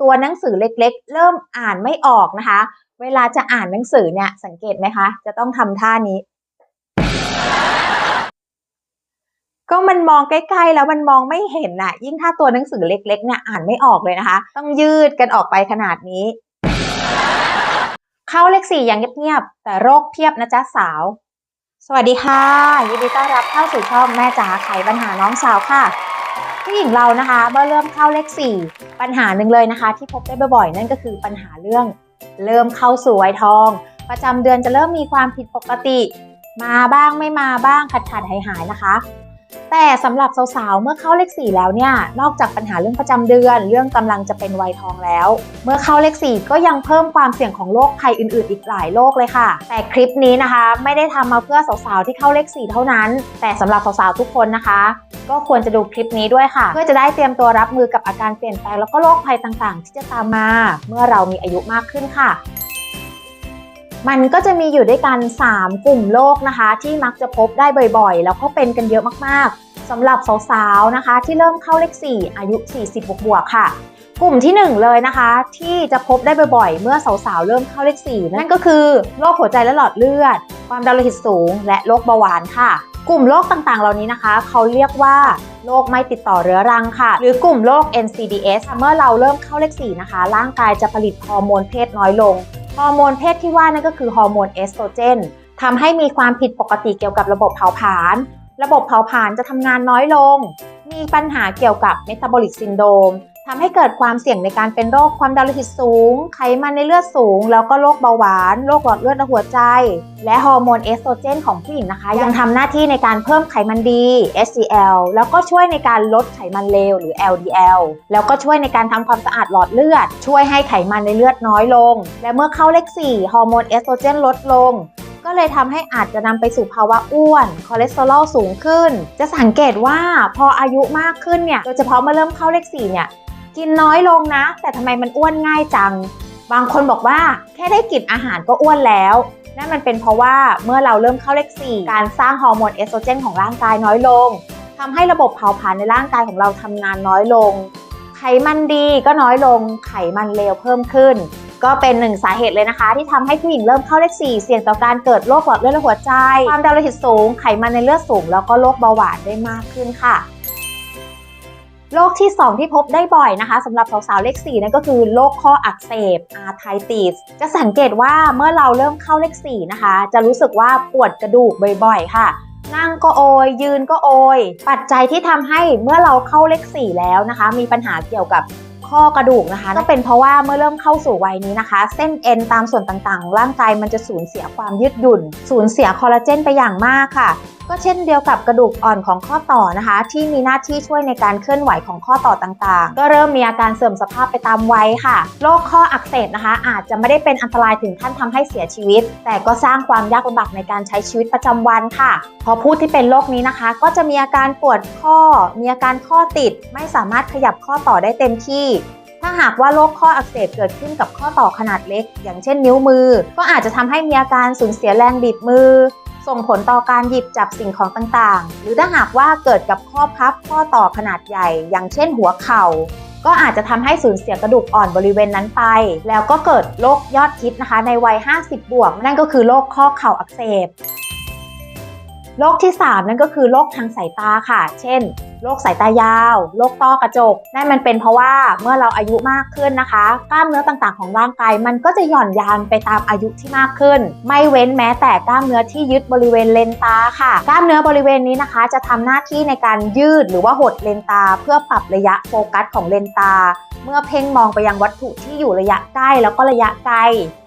ตัวหนังสือเล็กๆ เริ่มอ่านไม่ออกนะคะ เวลาจะอ่านหนังสือเนี่ยสังเกตไหมคะ จะต้องทำท่านี้ ก็มันมองใกล้ๆแล้วมันมองไม่เห็นน่ะ ยิ่งถ้าตัวหนังสือเล็กๆเนี่ยอ่านไม่ออกเลยนะคะ ต้องยืดกันออกไปขนาดนี้ เข้าเลขสี่อย่างเงียบๆแต่โรคเพียบนะจ๊ะสาว สวัสดีค่ะ ยินดีต้อนรับเข้าสู่ช่องแม่จ๋าไขปัญหาน้องสาวค่ะ ผู้หญิงเรานะคะเมื่อเริ่มเข้าเลขสี่ปัญหาหนึ่งเลยนะคะ ที่พบได้บ่อยๆ นั่นก็คือปัญหาเรื่อง เริ่มเข้าสู่วัยทอง ประจำเดือนจะเริ่มมีความผิดปกติ มาบ้างไม่มาบ้างขัดขัดหายหายนะคะ แต่สำหรับสาวๆ เมื่อเข้าเลขสี่แล้วเนี่ย นอกจากปัญหาเรื่องประจำเดือน เรื่องกำลังจะเป็นวัยทองแล้ว เมื่อเข้าเลขสี่ก็ยังเพิ่มความเสี่ยงของโรคภัยอื่นๆ อีกหลายโรคเลยค่ะ แต่คลิปนี้นะคะ ไม่ได้ทำมาเพื่อสาวๆ ที่เข้าเลขสี่เท่านั้น แต่สำหรับสาวๆ ทุกคนนะคะ ก็ควรจะดูคลิปนี้ด้วยค่ะ เพื่อจะได้เตรียมตัวรับมือกับอาการเปลี่ยนแปลงแล้วก็โรคภัยต่างๆ ที่จะตามมา เมื่อเรามีอายุมากขึ้นค่ะ มันก็จะมีอยู่ด้วยกัน 3 กลุ่มโรคนะคะ ที่มักจะพบได้บ่อยๆ แล้วก็เป็นกันเยอะมากๆสำหรับสาวๆนะคะ ที่เริ่มเข้าเลข 4 อายุ 40 บวกๆค่ะ กลุ่มที่ 1 เลยนะคะ ที่จะพบได้บ่อยๆ เมื่อสาวๆเริ่มเข้าเลข 4 นั่นก็คือโรคหัวใจและหลอดเลือด ความดันโลหิตสูง และโรคเบาหวานค่ะ กลุ่มโรคต่างๆ เหล่านี้นะคะ เขาเรียกว่าโรคไม่ติดต่อเรื้อรังค่ะ หรือกลุ่มโรค NCDs เมื่อเราเริ่มเข้าเลข 4 นะคะ ร่างกายจะผลิตฮอร์โมนเพศน้อยลง ฮอร์โมนเพศที่ว่านั่นก็คือฮอร์โมนเอสโตรเจนทำให้มีความผิดปกติเกี่ยวกับระบบเผาผลาญ ระบบเผาผลาญจะทำงานน้อยลง มีปัญหาเกี่ยวกับเมตาบอลิกซินโดม ทำให้เกิดความเสี่ยงในการเป็นโรคความดันโลหิตสูง ไขมันในเลือดสูง แล้วก็โรคเบาหวาน โรคหลอดเลือดและหัวใจ และฮอร์โมนเอสโตรเจนของผู้หญิงนะคะ ยังทำหน้าที่ในการเพิ่มไขมันดี HDL แล้วก็ช่วยในการลดไขมันเลวหรือ LDL แล้วก็ช่วยในการทำความสะอาดหลอดเลือด ช่วยให้ไขมันในเลือดน้อยลง และเมื่อเข้าเลข 4 ฮอร์โมนเอสโตรเจนลดลงก็เลยทำให้อาจจะนำไปสู่ภาวะอ้วน คอเลสเตอรอลสูงขึ้น จะสังเกตว่าพออายุมากขึ้นเนี่ย โดยเฉพาะเมื่อเริ่มเข้าเลข4เนี่ย กินน้อยลงนะ แต่ทำไมมันอ้วนง่ายจัง บางคนบอกว่าแค่ได้กลิ่นอาหารก็อ้วนแล้ว นั่นมันเป็นเพราะว่าเมื่อเราเริ่มเข้าเลข4การสร้างฮอร์โมนเอสโตรเจนของร่างกายน้อยลงทำให้ระบบเผาผลาญในร่างกายของเราทำงานน้อยลง ไขมันดีก็น้อยลง ไขมันเลวเพิ่มขึ้น ก็เป็นหนึ่งสาเหตุเลยนะคะ ที่ทำให้ผู้หญิงเริ่มเข้าเลข4เสี่ยงต่อการเกิดโรคหลอดเลือดหัวใจ ความดันโลหิตสูง ไขมันในเลือดสูง แล้วก็โรคเบาหวานได้มากขึ้นค่ะ โรคที่ 2 ที่พบได้บ่อยนะคะสำหรับสาวๆเลข4นั่นก็คือโรคข้ออักเสบอาร์ไทติสจะสังเกตว่าเมื่อเราเริ่มเข้าเลข4นะคะ จะรู้สึกว่าปวดกระดูกบ่อยๆ ค่ะ นั่งก็โอย ยืนก็โอย ปัจจัยที่ทำให้เมื่อเราเข้าเลข4แล้วนะคะ มีปัญหาเกี่ยวกับข้อกระดูกนะคะก็เป็นเพราะว่าเมื่อเริ่มเข้าสู่วัยนี้นะคะ เส้นเอ็นตามส่วนต่างๆ ร่างกายมันจะสูญเสียความยืดหยุ่น สูญเสียคอลลาเจนไปอย่างมากค่ะ ก็เช่นเดียวกับกระดูกอ่อนของข้อต่อนะคะ ที่มีหน้าที่ช่วยในการเคลื่อนไหวของข้อต่อต่างๆ ก็เริ่มมีอาการเสื่อมสภาพไปตามวัยค่ะโรคข้ออักเสบนะคะ อาจจะไม่ได้เป็นอันตรายถึงขั้นทำให้เสียชีวิต แต่ก็สร้างความยากลำบากในการใช้ชีวิตประจำวันค่ะ พอผู้ที่เป็นโรคนี้นะคะ ก็จะมีอาการปวดข้อ มีอาการข้อติด ไม่สามารถขยับข้อต่อได้เต็มที่ถ้าหากว่าโรคข้ออักเสบเกิดขึ้นกับข้อต่อขนาดเล็ก อย่างเช่นนิ้วมือ ก็อาจจะทำให้มีอาการสูญเสียแรงบิดมือ ส่งผลต่อการหยิบจับสิ่งของต่างๆ หรือถ้าหากว่าเกิดกับข้อพับข้อต่อขนาดใหญ่ อย่างเช่นหัวเข่า ก็อาจจะทำให้สูญเสียกระดูกอ่อนบริเวณนั้นไป แล้วก็เกิดโรคยอดฮิตนะคะ ในวัย 50 บวก นั่นก็คือโรคข้อเข่าอักเสบโรคที่ 3 นั่นก็คือโรคทางสายตาค่ะ เช่น โรคสายตายาวโรคต้อกระจกนั่นมันเป็นเพราะว่าเมื่อเราอายุมากขึ้นนะคะ กล้ามเนื้อต่างๆของร่างกายมันก็จะหย่อนยานไปตามอายุที่มากขึ้น ไม่เว้นแม้แต่กล้ามเนื้อที่ยึดบริเวณเลนตาค่ะ กล้ามเนื้อบริเวณนี้นะคะ จะทำหน้าที่ในการยืดหรือว่าหดเลนตา เพื่อปรับระยะโฟกัสของเลนตา เมื่อเพ่งมองไปยังวัตถุที่อยู่ระยะใกล้แล้วก็ระยะไกล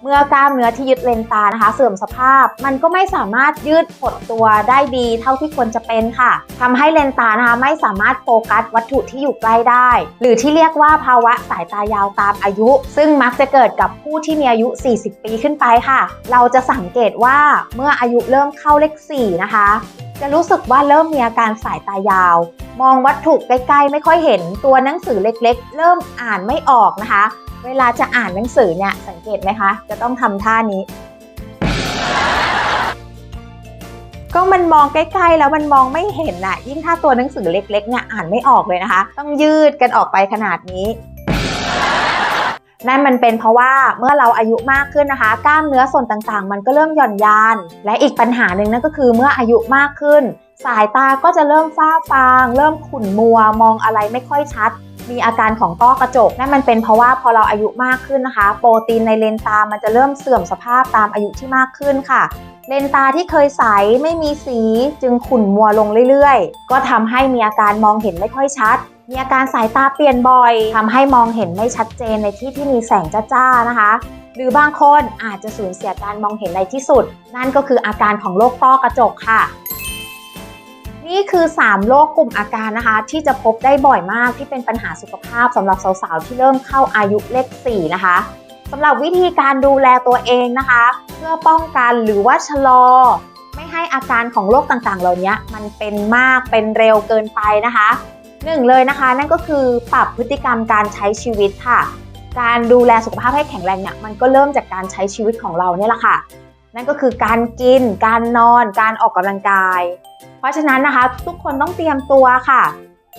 เมื่อกล้ามเนื้อที่ยึดเลนตานะคะ เสื่อมสภาพ มันก็ไม่สามารถยืดหดตัวได้ดีเท่าที่ควรจะเป็นค่ะทำให้เลนตานะคะไม่สามารถโฟกัสวัตถุที่อยู่ใกล้ได้ หรือที่เรียกว่าภาวะสายตายาวตามอายุ ซึ่งมักจะเกิดกับผู้ที่มีอายุ 40 ปีขึ้นไปค่ะ เราจะสังเกตว่าเมื่ออายุเริ่มเข้าเลข 4 นะคะ จะรู้สึกว่าเริ่มมีอาการสายตายาว มองวัตถุใกล้ๆ ไม่ค่อยเห็นตัวหนังสือเล็กๆ เริ่มอ่านไม่ออกนะคะ เวลาจะอ่านหนังสือเนี่ยสังเกตไหมคะ จะต้องทำท่านี้ ก็มันมองใกล้ๆแล้วมันมองไม่เห็นน่ะยิ่งถ้าตัวหนังสือเล็กๆเนี่ยอ่านไม่ออกเลยนะคะ ต้องยืดกันออกไปขนาดนี้นั่นมันเป็นเพราะว่าเมื่อเราอายุมากขึ้นนะคะ กล้ามเนื้อส่วนต่างๆ มันก็เริ่มหย่อนยาน และอีกปัญหาหนึ่งนั่นก็คือเมื่ออายุมากขึ้น สายตาก็จะเริ่มฟ้าฟาง เริ่มขุ่นมัว มองอะไรไม่ค่อยชัด มีอาการของต้อกระจกนั่นมันเป็นเพราะว่าพอเราอายุมากขึ้นนะคะ โปรตีนในเลนตามันจะเริ่มเสื่อมสภาพตามอายุที่มากขึ้นค่ะ เลนตาที่เคยใสไม่มีสีจึงขุ่นมัวลงเรื่อยๆ ก็ทำให้มีอาการมองเห็นไม่ค่อยชัด มีอาการสายตาเปลี่ยนบ่อย ทำให้มองเห็นไม่ชัดเจนในที่ที่มีแสงจ้าๆนะคะ หรือบางคนอาจจะสูญเสียการมองเห็นในที่สุด นั่นก็คืออาการของโรคต้อกระจกค่ะนี่คือ 3 โรคกลุ่มอาการนะคะ ที่จะพบได้บ่อยมากที่เป็นปัญหาสุขภาพสำหรับสาวๆ ที่เริ่มเข้าอายุเลข4นะคะ สำหรับวิธีการดูแลตัวเองนะคะ เพื่อป้องกันหรือว่าชะลอ ไม่ให้อาการของโรคต่างๆ เหล่านี้มันเป็นมากเป็นเร็วเกินไปนะคะหนึ่งเลยนะคะ นั่นก็คือปรับพฤติกรรมการใช้ชีวิตค่ะ การดูแลสุขภาพให้แข็งแรงเนี่ยมันก็เริ่มจากการใช้ชีวิตของเราเนี่ยแหละค่ะ นั่นก็คือการกิน การนอน การออกกำลังกาย เพราะฉะนั้นนะคะ ทุกคนต้องเตรียมตัวค่ะ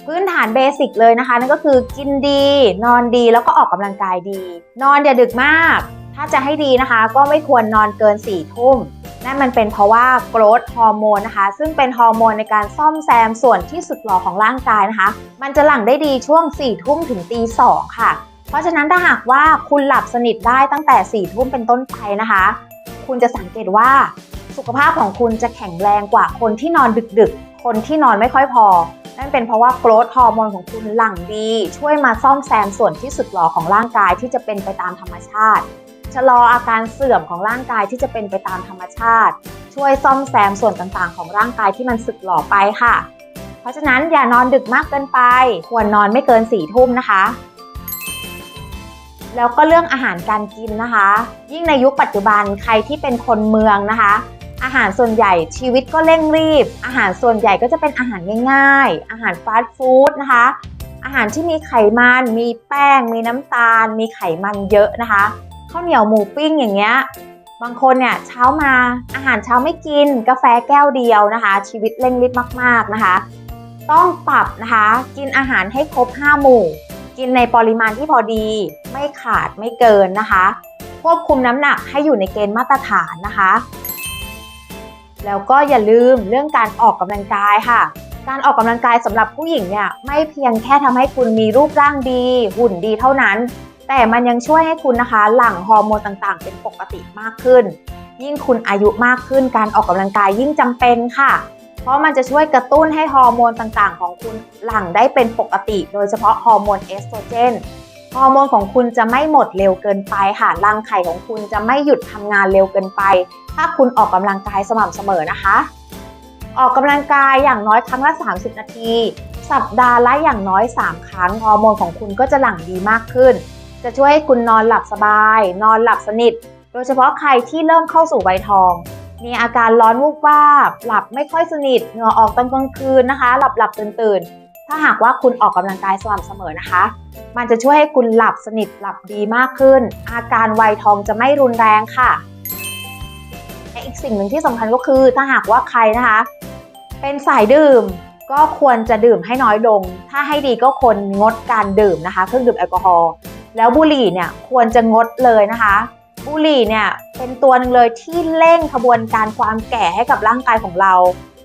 พื้นฐานเบสิกเลยนะคะ นั่นก็คือกินดี นอนดีแล้วก็ออกกำลังกายดี นอนอย่าดึกมาก ถ้าจะให้ดีนะคะ ก็ไม่ควรนอนเกิน4ี่ทุ่มนั่นมันเป็นเพราะว่าโกรทฮอร์โมนนะคะ ซึ่งเป็นฮอร์โมนในการซ่อมแซมส่วนที่สึกหรอของร่างกายนะคะ มันจะหลั่งได้ดีช่วง4ี่ทุ่มถึงตีสองค่ะ เพราะฉะนั้นถ้าหากว่าคุณหลับสนิทได้ตั้งแต่4ี่ทุ่มเป็นต้นไปนะคะ คุณจะสังเกตว่าสุขภาพของคุณจะแข็งแรงกว่าคนที่นอนดึกๆ คนที่นอนไม่ค่อยพอ นั่นเป็นเพราะว่าโกรทฮอร์โมนของคุณหลั่งดี ช่วยมาซ่อมแซมส่วนที่สึกหรอของร่างกายที่จะเป็นไปตามธรรมชาติ ชะลออาการเสื่อมของร่างกายที่จะเป็นไปตามธรรมชาติ ช่วยซ่อมแซมส่วนต่างๆ ของร่างกายที่มันสึกหรอไปค่ะ เพราะฉะนั้นอย่านอนดึกมากเกินไป ควรนอนไม่เกิน4ี่ทุ่มนะคะแล้วก็เรื่องอาหารการกินนะคะ ยิ่งในยุคปัจจุบันใครที่เป็นคนเมืองนะคะ อาหารส่วนใหญ่ชีวิตก็เร่งรีบ อาหารส่วนใหญ่ก็จะเป็นอาหารง่ายๆ อาหารฟาสต์ฟู้ดนะคะ อาหารที่มีไขมัน มีแป้ง มีน้ำตาล มีไขมันเยอะนะคะข้าวเหนียวหมูปิ้งอย่างเงี้ยบางคนเนี่ยเช้ามาอาหารเช้าไม่กิน กาแฟแก้วเดียวนะคะ ชีวิตเร่งรีบมากๆนะคะ ต้องปรับนะคะ กินอาหารให้ครบ 5 หมู่ กินในปริมาณที่พอดี ไม่ขาดไม่เกินนะคะ ควบคุมน้ำหนักให้อยู่ในเกณฑ์มาตรฐานนะคะ แล้วก็อย่าลืมเรื่องการออกกำลังกายค่ะ การออกกำลังกายสำหรับผู้หญิงเนี่ยไม่เพียงแค่ทำให้คุณมีรูปร่างดี หุ่นดีเท่านั้น แต่มันยังช่วยให้คุณนะคะ หลั่งฮอร์โมนต่างๆ เป็นปกติมากขึ้น ยิ่งคุณอายุมากขึ้นการออกกำลังกายยิ่งจำเป็นค่ะ เพราะมันจะช่วยกระตุ้นให้ฮอร์โมนต่างๆ ของคุณหลั่งได้เป็นปกติ โดยเฉพาะฮอร์โมนเอสโตรเจนฮอร์โมนของคุณจะไม่หมดเร็วเกินไปค่ะรังไข่ของคุณจะไม่หยุดทำงานเร็วเกินไป ถ้าคุณออกกำลังกายสม่ำเสมอนะคะ ออกกำลังกายอย่างน้อยครั้งละ 30 นาที สัปดาห์ละอย่างน้อย 3 ครั้งฮอร์โมนของคุณก็จะหลั่งดีมากขึ้น จะช่วยให้คุณนอนหลับสบาย นอนหลับสนิท โดยเฉพาะใครที่เริ่มเข้าสู่วัยทอง มีอาการร้อนวูบวาบ หลับไม่ค่อยสนิทเหงื่อออกตอนกลางคืนนะคะ หลับหลับตื่นตื่นถ้าหากว่าคุณออกกำลังกายสม่ำเสมอนะคะ มันจะช่วยให้คุณหลับสนิทหลับดีมากขึ้น อาการวัยทองจะไม่รุนแรงค่ะ อีกสิ่งหนึ่งที่สำคัญก็คือถ้าหากว่าใครนะคะ เป็นสายดื่มก็ควรจะดื่มให้น้อยลง ถ้าให้ดีก็ควรงดการดื่มนะคะเครื่องดื่มแอลกอฮอล์แล้วบุหรี่เนี่ยควรจะงดเลยนะคะ บุหรี่เนี่ยเป็นตัวหนึ่งเลยที่เร่งขบวนการความแก่ให้กับร่างกายของเรา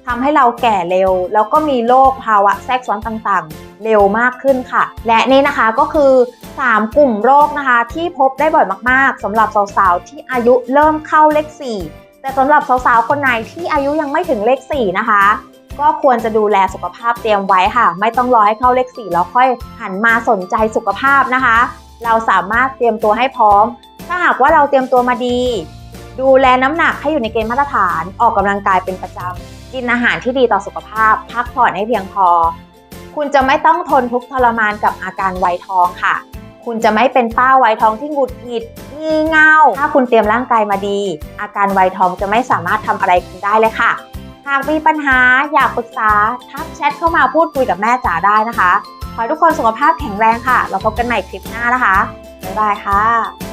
ทำให้เราแก่เร็ว แล้วก็มีโรคภาวะแทรกซ้อนต่างๆ เร็วมากขึ้นค่ะ และนี่นะคะก็คือ 3 กลุ่มโรคนะคะ ที่พบได้บ่อยมากๆสำหรับสาวๆที่อายุเริ่มเข้าเลข4 แต่สำหรับสาวๆ คนไหนที่อายุยังไม่ถึงเลข 4 นะคะ ก็ควรจะดูแลสุขภาพเตรียมไว้ค่ะ ไม่ต้องรอให้เข้าเลข 4 แล้วค่อยหันมาสนใจสุขภาพนะคะ เราสามารถเตรียมตัวให้พร้อม ถ้าหากว่าเราเตรียมตัวมาดี ดูแลน้ำหนักให้อยู่ในเกณฑ์มาตรฐาน ออกกำลังกายเป็นประจำกินอาหารที่ดีต่อสุขภาพ พักผ่อนให้เพียงพอ คุณจะไม่ต้องทนทุกข์ทรมานกับอาการไวยทองค่ะ คุณจะไม่เป็นป้าไวท้องที่หงุดหงิดงี่เง่าถ้าคุณเตรียมร่างกายมาดี อาการไวท้องจะไม่สามารถทำอะไรคุณได้เลยค่ะ หากมีปัญหาอยากปรึกษาทักแชทเข้ามาพูดคุยกับแม่จ๋าได้นะคะ ขอให้ทุกคนสุขภาพแข็งแรงค่ะ เราพบกันใหม่คลิปหน้านะคะบ๊ายบายค่ะ